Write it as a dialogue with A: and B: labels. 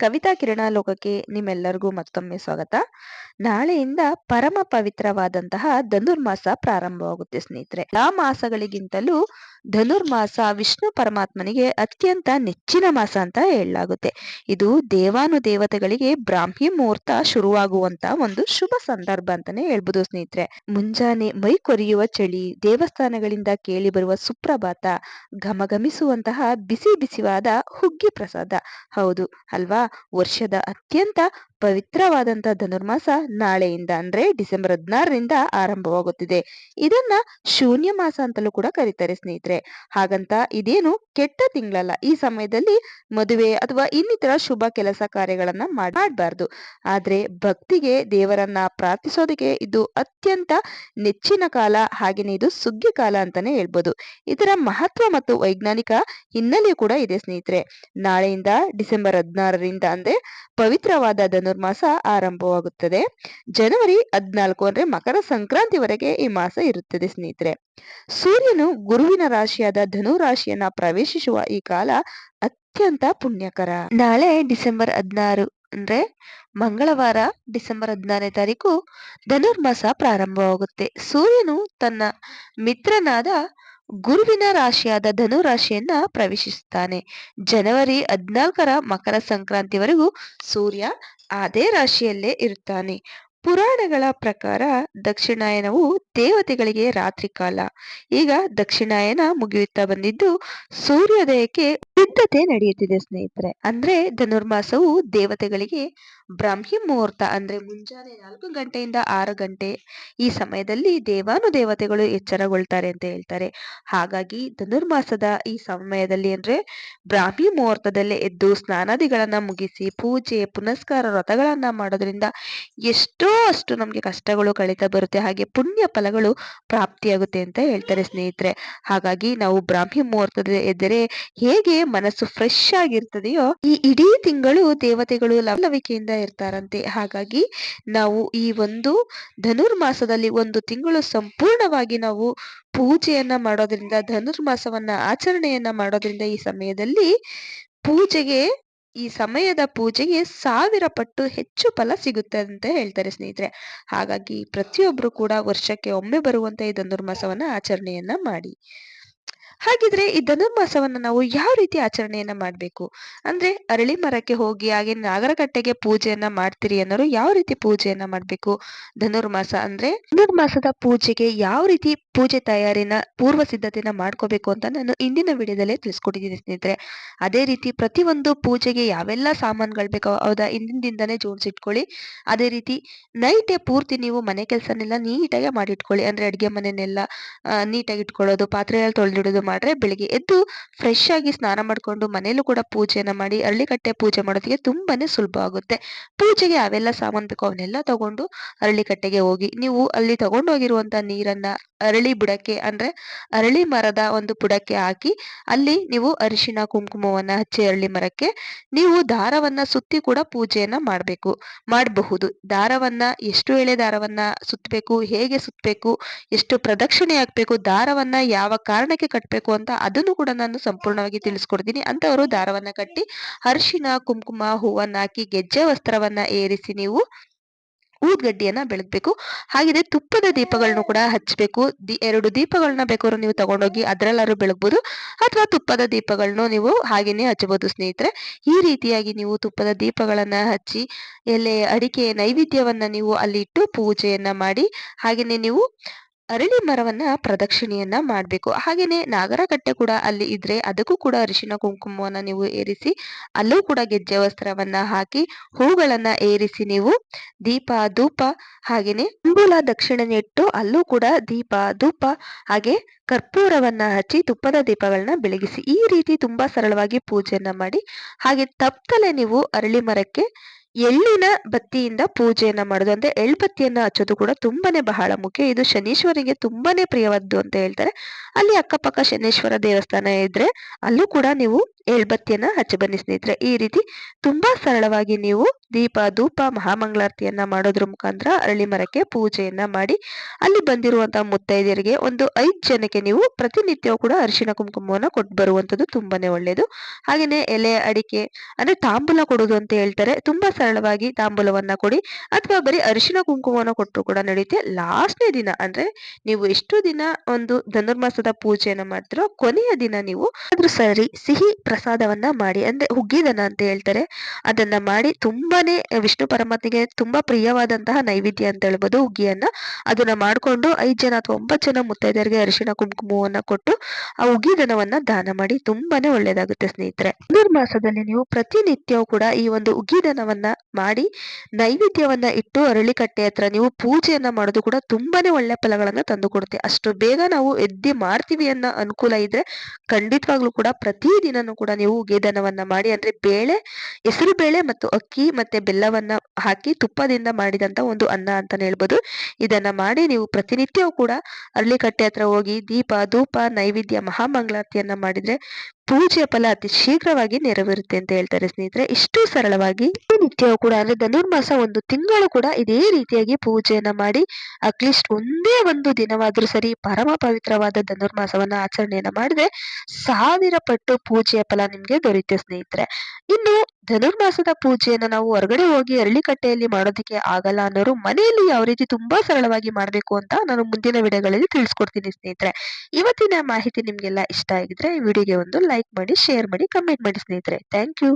A: ಕವಿತಾ ಕಿರಣ ಲೋಕಕ್ಕೆ ನಿಮ್ಮೆಲ್ಲರಿಗೂ ಮತ್ತೊಮ್ಮೆ ಸ್ವಾಗತ. ನಾಳೆಯಿಂದ ಪರಮ ಪವಿತ್ರವಾದಂತಹ ಧನುರ್ಮಾಸ ಪ್ರಾರಂಭವಾಗುತ್ತೆ ಸ್ನೇಹಿತರೆ. ಆ ಮಾಸಗಳಿಗಿಂತಲೂ ಧನುರ್ಮಾಸ ವಿಷ್ಣು ಪರಮಾತ್ಮನಿಗೆ ಅತ್ಯಂತ ನೆಚ್ಚಿನ ಮಾಸ ಅಂತ ಹೇಳಲಾಗುತ್ತೆ. ಇದು ದೇವಾನು ದೇವತೆಗಳಿಗೆ ಬ್ರಾಹ್ಮಿ ಮುಹೂರ್ತ ಶುರುವಾಗುವಂತ ಒಂದು ಶುಭ ಸಂದರ್ಭ ಅಂತಾನೆ ಹೇಳ್ಬೋದು ಸ್ನೇಹಿತರೆ. ಮುಂಜಾನೆ ಮೈ ಕೊರೆಯುವ ಚಳಿ, ದೇವಸ್ಥಾನಗಳಿಂದ ಕೇಳಿ ಬರುವ ಸುಪ್ರಭಾತ, ಘಮಘಮಿಸುವಂತಹ ಬಿಸಿ ಬಿಸಿವಾದ ಹುಗ್ಗಿ ಪ್ರಸಾದ. ಹೌದು, ಅಲ್ವಾ? ವರ್ಷದ ಅತ್ಯಂತ ಪವಿತ್ರವಾದಂತ ಧನುರ್ಮಾಸ ನಾಳೆಯಿಂದ ಅಂದ್ರೆ ಡಿಸೆಂಬರ್ ಹದಿನಾರರಿಂದ ಆರಂಭವಾಗುತ್ತಿದೆ. ಇದನ್ನ ಶೂನ್ಯ ಮಾಸ ಅಂತಲೂ ಕೂಡ ಕರೀತಾರೆ ಸ್ನೇಹಿತರೆ. ಹಾಗಂತ ಇದೇನು ಕೆಟ್ಟ ತಿಂಗಳಲ್ಲ. ಈ ಸಮಯದಲ್ಲಿ ಮದುವೆ ಅಥವಾ ಇನ್ನಿತರ ಶುಭ ಕೆಲಸ ಕಾರ್ಯಗಳನ್ನ ಮಾಡಬಾರ್ದು. ಆದ್ರೆ ಭಕ್ತಿಗೆ, ದೇವರನ್ನ ಪ್ರಾರ್ಥಿಸೋದಕ್ಕೆ ಇದು ಅತ್ಯಂತ ನೆಚ್ಚಿನ ಕಾಲ. ಹಾಗೇನೆ ಇದು ಸುಗ್ಗಿ ಕಾಲ ಅಂತಾನೆ ಹೇಳ್ಬೋದು. ಇದರ ಮಹತ್ವ ಮತ್ತು ವೈಜ್ಞಾನಿಕ ಹಿನ್ನೆಲೆ ಕೂಡ ಇದೆ ಸ್ನೇಹಿತರೆ. ನಾಳೆಯಿಂದ ಡಿಸೆಂಬರ್ ಹದಿನಾರರಿಂದ ಅಂದ್ರೆ ಪವಿತ್ರವಾದ ಧನುರ್ಮಾಸ ಆರಂಭವಾಗುತ್ತದೆ. ಜನವರಿ ಹದಿನಾಲ್ಕು ಅಂದ್ರೆ ಮಕರ ಸಂಕ್ರಾಂತಿವರೆಗೆ ಈ ಮಾಸ ಇರುತ್ತದೆ ಸ್ನೇಹಿತರೆ. ಸೂರ್ಯನು ಗುರುವಿನ ರಾಶಿಯಾದ ಧನು ರಾಶಿಯನ್ನ ಪ್ರವೇಶಿಸುವ ಈ ಕಾಲ ಅತ್ಯಂತ ಪುಣ್ಯಕರ. ನಾಳೆ ಡಿಸೆಂಬರ್ ಹದಿನಾರು ಅಂದ್ರೆ ಮಂಗಳವಾರ ಡಿಸೆಂಬರ್ ಹದಿನಾರನೇ ತಾರೀಕು ಧನುರ್ಮಾಸ ಪ್ರಾರಂಭವಾಗುತ್ತೆ. ಸೂರ್ಯನು ತನ್ನ ಮಿತ್ರನಾದ ಗುರುವಿನ ರಾಶಿಯಾದ ಧನು ರಾಶಿಯನ್ನ ಪ್ರವೇಶಿಸುತ್ತಾನೆ. ಜನವರಿ ಹದಿನಾಲ್ಕರ ಮಕರ ಸಂಕ್ರಾಂತಿವರೆಗೂ ಸೂರ್ಯ ಅದೇ ರಾಶಿಯಲ್ಲೇ ಇರುತ್ತಾನೆ. ಪುರಾಣಗಳ ಪ್ರಕಾರ ದಕ್ಷಿಣಾಯನವು ದೇವತೆಗಳಿಗೆ ರಾತ್ರಿ ಕಾಲ. ಈಗ ದಕ್ಷಿಣಾಯನ ಮುಗಿಯುತ್ತಾ ಬಂದಿದ್ದು ಸೂರ್ಯೋದಯಕ್ಕೆ ಸಿದ್ಧತೆ ನಡೆಯುತ್ತಿದೆ ಸ್ನೇಹಿತರೆ. ಅಂದ್ರೆ ಧನುರ್ಮಾಸವು ದೇವತೆಗಳಿಗೆ ಬ್ರಾಹ್ಮಿ ಮುಹೂರ್ತ ಅಂದ್ರೆ ಮುಂಜಾನೆ ನಾಲ್ಕು ಗಂಟೆಯಿಂದ ಆರು ಗಂಟೆ ಈ ಸಮಯದಲ್ಲಿ ದೇವಾನು ದೇವತೆಗಳು ಎಚ್ಚರಗೊಳ್ತಾರೆ ಅಂತ ಹೇಳ್ತಾರೆ. ಹಾಗಾಗಿ ಧನುರ್ಮಾಸದ ಈ ಸಮಯದಲ್ಲಿ ಅಂದ್ರೆ ಬ್ರಾಹ್ಮಿ ಮುಹೂರ್ತದಲ್ಲೇ ಎದ್ದು ಸ್ನಾನಾದಿಗಳನ್ನ ಮುಗಿಸಿ ಪೂಜೆ, ಪುನಸ್ಕಾರ, ವ್ರತಗಳನ್ನ ಮಾಡೋದ್ರಿಂದ ಎಷ್ಟೋ ಅಷ್ಟು ನಮ್ಗೆ ಕಷ್ಟಗಳು ಕಳೀತಾ ಬರುತ್ತೆ. ಹಾಗೆ ಪುಣ್ಯ ಫಲಗಳು ಪ್ರಾಪ್ತಿಯಾಗುತ್ತೆ ಅಂತ ಹೇಳ್ತಾರೆ ಸ್ನೇಹಿತರೆ. ಹಾಗಾಗಿ ನಾವು ಬ್ರಾಹ್ಮಿ ಮುಹೂರ್ತದ ಎದ್ದರೆ ಹೇಗೆ ಮನಸ್ಸು ಫ್ರೆಶ್ ಆಗಿರ್ತದೆಯೋ ಈ ಇಡೀ ತಿಂಗಳು ದೇವತೆಗಳು ಲವಲವಿಕೆಯಿಂದ ಇರ್ತಾರಂತೆ. ಹಾಗಾಗಿ ನಾವು ಈ ಒಂದು ಧನುರ್ಮಾಸದಲ್ಲಿ ಒಂದು ತಿಂಗಳು ಸಂಪೂರ್ಣವಾಗಿ ನಾವು ಪೂಜೆಯನ್ನ ಮಾಡೋದ್ರಿಂದ, ಧನುರ್ಮಾಸವನ್ನ ಆಚರಣೆಯನ್ನ ಮಾಡೋದ್ರಿಂದ ಈ ಸಮಯದಲ್ಲಿ ಪೂಜೆಗೆ ಈ ಸಮಯದ ಪೂಜೆಗೆ ಸಾವಿರ ಪಟ್ಟು ಹೆಚ್ಚು ಫಲ ಸಿಗುತ್ತೆ ಅಂತ ಹೇಳ್ತಾರೆ ಸ್ನೇಹಿತರೆ. ಹಾಗಾಗಿ ಪ್ರತಿಯೊಬ್ರು ಕೂಡ ವರ್ಷಕ್ಕೆ ಒಮ್ಮೆ ಬರುವಂತ ಈ ಧನುರ್ಮಾಸವನ್ನ ಆಚರಣೆಯನ್ನ ಮಾಡಿ. ಹಾಗಿದ್ರೆ ಈ ಧನುರ್ಮಾಸವನ್ನ ನಾವು ಯಾವ ರೀತಿ ಆಚರಣೆಯನ್ನ ಮಾಡಬೇಕು? ಅಂದ್ರೆ ಅರಳಿ ಮರಕ್ಕೆ ಹೋಗಿ ಹಾಗೆ ನಾಗರಕಟ್ಟೆಗೆ ಪೂಜೆಯನ್ನ ಮಾಡ್ತೀರಿ ಅನ್ನೋರು ಯಾವ ರೀತಿ ಪೂಜೆಯನ್ನ ಮಾಡಬೇಕು? ಧನುರ್ಮಾಸ ಅಂದ್ರೆ ಧನುರ್ಮಾಸದ ಪೂಜೆಗೆ ಯಾವ ರೀತಿ ಪೂಜೆ ತಯಾರಿನ ಪೂರ್ವ ಸಿದ್ಧತೆನ ಮಾಡ್ಕೋಬೇಕು ಅಂತ ನಾನು ಇಂದಿನ ವಿಡಿಯೋದಲ್ಲೇ ತಿಳಿಸ್ಕೊಟ್ಟಿದ್ದೀನಿ ಸ್ನೇಹಿತರೆ. ಅದೇ ರೀತಿ ಪ್ರತಿಯೊಂದು ಪೂಜೆಗೆ ಯಾವೆಲ್ಲ ಸಾಮಾನುಗಳು ಬೇಕೋ, ಹೌದಾ? ಹಿಂದಿಂದಿಂದನೇ ಜೋಡಿಸಿಟ್ಕೊಳ್ಳಿ ಅದೇ ರೀತಿ ನೈಟೇ ಪೂರ್ತಿ ನೀವು ಮನೆ ಕೆಲಸನೆಲ್ಲ ನೀಟಾಗಿ ಮಾಡಿಟ್ಕೊಳ್ಳಿ. ಅಂದ್ರೆ ಅಡುಗೆ ಮನೆಯನ್ನೆಲ್ಲ ನೀಟಾಗಿ ಇಟ್ಕೊಳ್ಳೋದು, ಪಾತ್ರೆಯಲ್ಲಿ ತೊಳೆದಿಡೋದು ಮಾಡ್ರೆ ಬೆಳಿಗ್ಗೆ ಎದ್ದು ಫ್ರೆಶ್ ಆಗಿ ಸ್ನಾನ ಮಾಡ್ಕೊಂಡು ಮನೆಯಲ್ಲೂ ಕೂಡ ಪೂಜೆನ ಮಾಡಿ ಅರಳಿಕಟ್ಟೆ ಪೂಜೆ ಮಾಡೋದಕ್ಕೆ ತುಂಬಾನೇ ಸುಲಭ ಆಗುತ್ತೆ. ಪೂಜೆಗೆ ಯಾವೆಲ್ಲ ಸಾಮಾನು ಬೇಕು ಅವನ್ನೆಲ್ಲ ತಗೊಂಡು ಅರಳಿಕಟ್ಟೆಗೆ ಹೋಗಿ, ನೀವು ಅಲ್ಲಿ ತಗೊಂಡು ಹೋಗಿರುವಂತ ನೀರನ್ನ ಅರಳಿ ಬುಡಕ್ಕೆ ಅಂದ್ರೆ ಅರಳಿ ಮರದ ಒಂದು ಬುಡಕ್ಕೆ ಹಾಕಿ ಅಲ್ಲಿ ನೀವು ಅರಿಶಿನ ಕುಂಕುಮವನ್ನ ಹಚ್ಚಿ ಅರಳಿ ಮರಕ್ಕೆ ನೀವು ದಾರವನ್ನ ಸುತ್ತಿ ಕೂಡ ಪೂಜೆಯನ್ನ ಮಾಡಬೇಕು, ಮಾಡಬಹುದು. ದಾರವನ್ನ ಎಷ್ಟು ಎಳೆ ದಾರವನ್ನ ಸುತ್ತಬೇಕು ಹೇಗೆ ಸುತ್ತಬೇಕು ಎಷ್ಟು ಪ್ರದಕ್ಷಿಣೆ ಹಾಕ್ಬೇಕು, ದಾರವನ್ನ ಯಾವ ಕಾರಣಕ್ಕೆ ಕಟ್ಟಬೇಕು ಅಂತ ಅದನ್ನು ಕೂಡ ನಾನು ಸಂಪೂರ್ಣವಾಗಿ ತಿಳಿಸ್ಕೊಡ್ತೀನಿ. ಅಂತವರು ದಾರವನ್ನ ಕಟ್ಟಿ, ಅರಿಶಿನ, ಕುಂಕುಮ, ಹೂವನ್ನ ಹಾಕಿ, ಗೆಜ್ಜೆ ವಸ್ತ್ರವನ್ನ ಏರಿಸಿ ನೀವು ಊದ್ಗಡ್ಡಿಯನ್ನ ಬೆಳಗ್ಬೇಕು. ಹಾಗೆ ತುಪ್ಪದ ದೀಪಗಳನ್ನು ಕೂಡ ಹಚ್ಚಬೇಕು ಎರಡು ದೀಪಗಳನ್ನ ಬೇಕಾದ್ರು ನೀವು ತಗೊಂಡೋಗಿ ಅದ್ರಲ್ಲಾದ್ರು ಬೆಳಗ್ಬೋದು. ಅಥವಾ ತುಪ್ಪದ ದೀಪಗಳನ್ನು ನೀವು ಹಾಗೇನೆ ಹಚ್ಚಬಹುದು ಸ್ನೇಹಿತರೆ. ಈ ರೀತಿಯಾಗಿ ನೀವು ತುಪ್ಪದ ದೀಪಗಳನ್ನ ಹಚ್ಚಿ, ಎಲೆ, ಅಡಿಕೆ ನೈವೇದ್ಯವನ್ನ ನೀವು ಅಲ್ಲಿ ಇಟ್ಟು ಪೂಜೆಯನ್ನ ಮಾಡಿ ಹಾಗೇನೆ ನೀವು ಅರಳಿ ಮರವನ್ನ ಪ್ರದಕ್ಷಿಣೆಯನ್ನ ಮಾಡ್ಬೇಕು. ಹಾಗೇನೆ ನಾಗರಕಟ್ಟೆ ಕೂಡ ಅಲ್ಲಿ ಇದ್ರೆ ಅದಕ್ಕೂ ಕೂಡ ಅರಿಶಿನ ಕುಂಕುಮವನ್ನ ನೀವು ಏರಿಸಿ, ಅಲ್ಲೂ ಕೂಡ ಗೆಜ್ಜೆ ವಸ್ತ್ರವನ್ನ ಹಾಕಿ, ಹೂಗಳನ್ನ ಏರಿಸಿ ನೀವು ದೀಪ, ಧೂಪ, ಹಾಗೇನೆ ಕುಂಬುಲ, ದಕ್ಷಿಣೆ ಇಟ್ಟು ಅಲ್ಲೂ ಕೂಡ ದೀಪ, ಧೂಪ, ಹಾಗೆ ಕರ್ಪೂರವನ್ನ ಹಚ್ಚಿ ತುಪ್ಪದ ದೀಪಗಳನ್ನ ಬೆಳಗಿಸಿ. ಈ ರೀತಿ ತುಂಬಾ ಸರಳವಾಗಿ ಪೂಜೆಯನ್ನ ಮಾಡಿ, ಹಾಗೆ ತಪ್ಪಲೆ ನೀವು ಅರಳಿ ಮರಕ್ಕೆ ಎಳ್ಳಿನ ಬತ್ತಿಯಿಂದ ಪೂಜೆಯನ್ನ ಮಾಡೋದು. ಅಂದ್ರೆ ಎಳ್ಬತ್ತಿಯನ್ನ ಹಚ್ಚೋದು ಕೂಡ ತುಂಬಾನೇ ಬಹಳ ಮುಖ್ಯ. ಇದು ಶನೀಶ್ವರಿಗೆ ತುಂಬಾನೇ ಪ್ರಿಯವಾದ್ದು ಅಂತ ಹೇಳ್ತಾರೆ. ಅಲ್ಲಿ ಅಕ್ಕಪಕ್ಕ ಶನೀಶ್ವರ ದೇವಸ್ಥಾನ ಇದ್ರೆ ಅಲ್ಲೂ ಕೂಡ ನೀವು ಎಳ್ಬತ್ತಿಯನ್ನ ಹಚ್ಚಿ ಬನ್ನಿ ಸ್ನೇಹಿತರೆ. ಈ ರೀತಿ ತುಂಬಾ ಸರಳವಾಗಿ ನೀವು ದೀಪ, ಧೂಪ, ಮಹಾಮಂಗಳಾರತಿಯನ್ನ ಮಾಡೋದ್ರ ಮುಖಾಂತರ ಅರಳಿ ಮರಕ್ಕೆ ಪೂಜೆಯನ್ನ ಮಾಡಿ ಅಲ್ಲಿ ಬಂದಿರುವಂತಹ ಮುತ್ತೈದೆಯರಿಗೆ ಒಂದು ಐದು ಜನಕ್ಕೆ ನೀವು ಪ್ರತಿನಿತ್ಯ ಕೂಡ ಅರಿಶಿನ ಕುಂಕುಮವನ್ನ ಕೊಟ್ಟು ಬರುವಂತದ್ದು ತುಂಬಾನೇ ಒಳ್ಳೆಯದು ಹಾಗೇನೆ ಎಲೆ, ಅಡಿಕೆ ಅಂದ್ರೆ ತಾಂಬೂಲ ಕೊಡೋದು ಅಂತ ಹೇಳ್ತಾರೆ. ತುಂಬಾ ಸರಳವಾಗಿ ತಾಂಬೂಲವನ್ನ ಕೊಡಿ ಅಥವಾ ಬರೀ ಅರಿಶಿನ ಕುಂಕುಮವನ್ನ ಕೊಟ್ಟರು ಕೂಡ ನಡೆಯುತ್ತೆ ಲಾಸ್ಟ್ನೇ ದಿನ ಅಂದ್ರೆ ನೀವು ಎಷ್ಟು ದಿನ ಒಂದು ಧನುರ್ಮಾಸದ ಪೂಜೆಯನ್ನ ಮಾಡ್ತಿರೋ ಕೊನೆಯ ದಿನ ನೀವು ಅದ್ರ ಸರಿ ಸಿಹಿ ಪ್ರಸಾದವನ್ನ ಮಾಡಿ, ಅಂದ್ರೆ ಹುಗ್ಗಿದನ ಅಂತ ಹೇಳ್ತಾರೆ, ಅದನ್ನ ಮಾಡಿ ತುಂಬಾನೇ ವಿಷ್ಣು ಪರಮಾತ್ಮೆಗೆ ತುಂಬಾ ಪ್ರಿಯವಾದಂತಹ ನೈವೇದ್ಯ ಅಂತ ಹೇಳ್ಬೋದು ಹುಗ್ಗಿಯನ್ನ. ಅದನ್ನ ಮಾಡ್ಕೊಂಡು ಐದ್ ಜನ ಅಥವಾ ಒಂಬತ್ತು ಜನ ಮುತ್ತೈದೆಯರಿಗೆ ಅರಿಶಿಣ ಕುಂಕುಮವನ್ನ ಕೊಟ್ಟು ಆ ಹುಗ್ಗಿದನವನ್ನ ದಾನ ಮಾಡಿ ತುಂಬಾನೇ ಒಳ್ಳೇದಾಗುತ್ತೆ ಸ್ನೇಹಿತರೆ. ಧನುರ್ಮಾಸದಲ್ಲಿ ನೀವು ಪ್ರತಿನಿತ್ಯವೂ ಕೂಡ ಈ ಒಂದು ಉಗಿದನವನ್ನ ಮಾಡಿ ನೈವೇದ್ಯವನ್ನ ಇಟ್ಟು ಅರಳಿಕಟ್ಟೆ ಹತ್ರ ನೀವು ಪೂಜೆಯನ್ನ ಮಾಡೋದು ಕೂಡ ತುಂಬಾನೇ ಒಳ್ಳೆ ಫಲಗಳನ್ನ ತಂದು ಕೊಡುತ್ತೆ. ಅಷ್ಟು ಬೇಗ ನಾವು ಎದ್ದಿ ಮಾಡ್ತೀವಿ ಅನ್ನೋ ಅನುಕೂಲ ಇದ್ರೆ ಖಂಡಿತವಾಗ್ಲೂ ಕೂಡ ಪ್ರತಿ ದಿನನೂ ಕೂಡ ನೀವು ಉಗಿದನವನ್ನ ಮಾಡಿ, ಅಂದ್ರೆ ಬೇಳೆ, ಹೆಸರು ಬೇಳೆ ಮತ್ತು ಅಕ್ಕಿ ಮತ್ತೆ ಬೆಲ್ಲವನ್ನ ಹಾಕಿ ತುಪ್ಪದಿಂದ ಮಾಡಿದಂತ ಒಂದು ಅನ್ನ ಅಂತಾನೆ ಹೇಳ್ಬೋದು. ಇದನ್ನ ಮಾಡಿ ನೀವು ಪ್ರತಿನಿತ್ಯವೂ ಕೂಡ ಅರಳಿಕಟ್ಟೆ ಹತ್ರ ಹೋಗಿ ದೀಪ, ಧೂಪ, ನೈವೇದ್ಯ, ಮಹಾಮಂಗಳಾರತಿಯನ್ನ ಮಾಡಿದ್ರೆ ಪೂಜೆಯ ಫಲ ಅತಿ ಶೀಘ್ರವಾಗಿ ನೆರವೇರುತ್ತೆ ಅಂತ ಹೇಳ್ತಾರೆ ಸ್ನೇಹಿತರೆ. ಇಷ್ಟು ಸರಳವಾಗಿ ನಿತ್ಯವೂ ಕೂಡ ಅಂದ್ರೆ ಧನುರ್ಮಾಸ ಒಂದು ತಿಂಗಳು ಕೂಡ ಇದೇ ರೀತಿಯಾಗಿ ಪೂಜೆಯನ್ನ ಮಾಡಿ ಅಟ್ಲೀಸ್ಟ್ ಒಂದೇ ಒಂದು ದಿನವಾದ್ರೂ ಸರಿ ಪರಮ ಪವಿತ್ರವಾದ ಧನುರ್ಮಾಸವನ್ನ ಆಚರಣೆಯನ್ನ ಮಾಡಿದ್ರೆ ಸಾವಿರ ಪಟ್ಟು ಪೂಜೆಯ ಫಲ ನಿಮ್ಗೆ ದೊರೆಯುತ್ತೆ ಸ್ನೇಹಿತರೆ. ಇನ್ನು ಧನುರ್ಮಾಸದ ಪೂಜೆಯನ್ನು ನಾವು ಹೊರಗಡೆ ಹೋಗಿ ಅರಳಿಕಟ್ಟೆಯಲ್ಲಿ ಮಾಡೋದಕ್ಕೆ ಆಗಲ್ಲ ಅನ್ನೋರು ಮನೆಯಲ್ಲಿ ಯಾವ ರೀತಿ ತುಂಬಾ ಸರಳವಾಗಿ ಮಾಡಬೇಕು ಅಂತ ನಾನು ಮುಂದಿನ ವಿಡಿಯೋಗಳಲ್ಲಿ ತಿಳಿಸ್ಕೊಡ್ತೀನಿ ಸ್ನೇಹಿತರೆ. ಇವತ್ತಿನ ಮಾಹಿತಿ ನಿಮಗೆಲ್ಲ ಇಷ್ಟ ಆಗಿದ್ರೆ ಈ ವಿಡಿಯೋಗೆ ಒಂದು ಲೈಕ್ ಮಾಡಿ ಶೇರ್ ಮಾಡಿ ಕಮೆಂಟ್ ಮಾಡಿ ಸ್ನೇಹಿತರೆ. Thank you